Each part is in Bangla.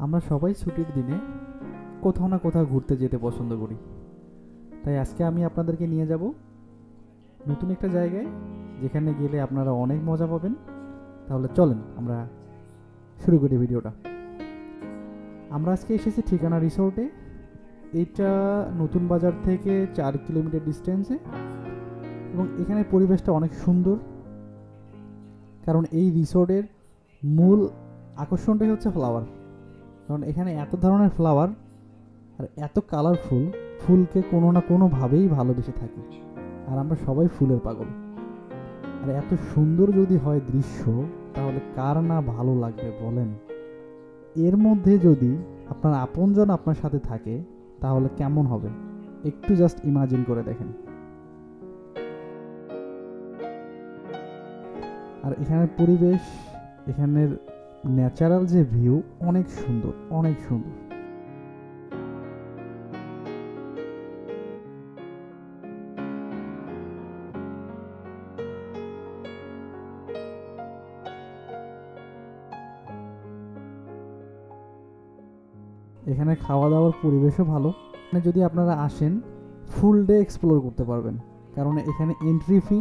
আমরা সবাই ছুটির দিনে কোথাও না কোথাও ঘুরতে যেতে পছন্দ করি। তাই আজকে আমি আপনাদেরকে নিয়ে যাব নতুন একটা জায়গায়, যেখানে গেলে আপনারা অনেক মজা পাবেন। তাহলে চলেন, আমরা শুরু করি ভিডিওটা। আমরা আজকে এসেছি ঠিকানা রিসোর্টে। এইটা নতুন বাজার থেকে চার কিলোমিটার ডিস্টেন্সে এবং এখানে পরিবেশটা অনেক সুন্দর। কারণ এই রিসোর্টের মূল আকর্ষণটাই হচ্ছে ফ্লাওয়ার কারণ এখানে এত ধরনের ফ্লাওয়ার আর এত কালারফুল ফুলকে কোনো না কোনোভাবেই ভালোবেসে থাকি। আর আমরা সবাই ফুলের পাগল। আর এত সুন্দর যদি হয় দৃশ্য তাহলে কার না ভালো লাগবে বলেন? এর মধ্যে যদি আপনার আপনজন আপনার সাথে থাকে তাহলে কেমন হবে? একটু জাস্ট ইমাজিন করে দেখেন। আর এখানের পরিবেশ এখানের ন্যাচারাল যে ভিউ, অনেক সুন্দর অনেক সুন্দর। এখানে খাওয়া দাওয়ার পরিবেশও ভালো। এখানে যদি আপনারা আসেন ফুল ডে এক্সপ্লোর করতে পারবেন। কারণ এখানে এন্ট্রি ফি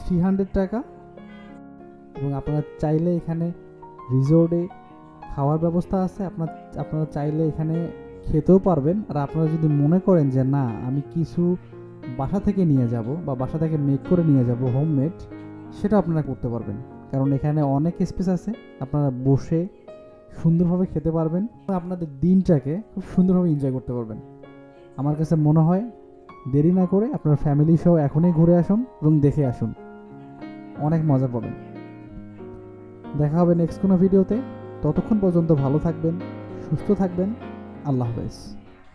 থ্রি হান্ড্রেড টাকা এবং আপনারা চাইলে এখানে রিসোর্টে খাওয়ার ব্যবস্থা আছে, আপনার, আপনারা চাইলে এখানে খেতেও পারবেন। আর আপনারা যদি মনে করেন যে না, আমি কিছু বাসা থেকে নিয়ে যাব বা বাসা থেকে মেক করে নিয়ে যাব হোমমেড সেটা আপনারা করতে পারবেন। কারণ এখানে অনেক স্পেস আছে, আপনারা বসে সুন্দরভাবে খেতে পারবেন। আপনাদের দিনটাকে খুব সুন্দরভাবে এনজয় করতে পারবেন। আমার কাছে মনে হয় দেরি না করে আপনার ফ্যামিলি সহ এখনই ঘুরে আসুন এবং দেখে আসুন। অনেক মজা পাবেন। দেখা হবে নেক্সট কোনো ভিডিওতে ততক্ষণ পর্যন্ত ভালো থাকবেন সুস্থ থাকবেন। আল্লাহ হাফেজ।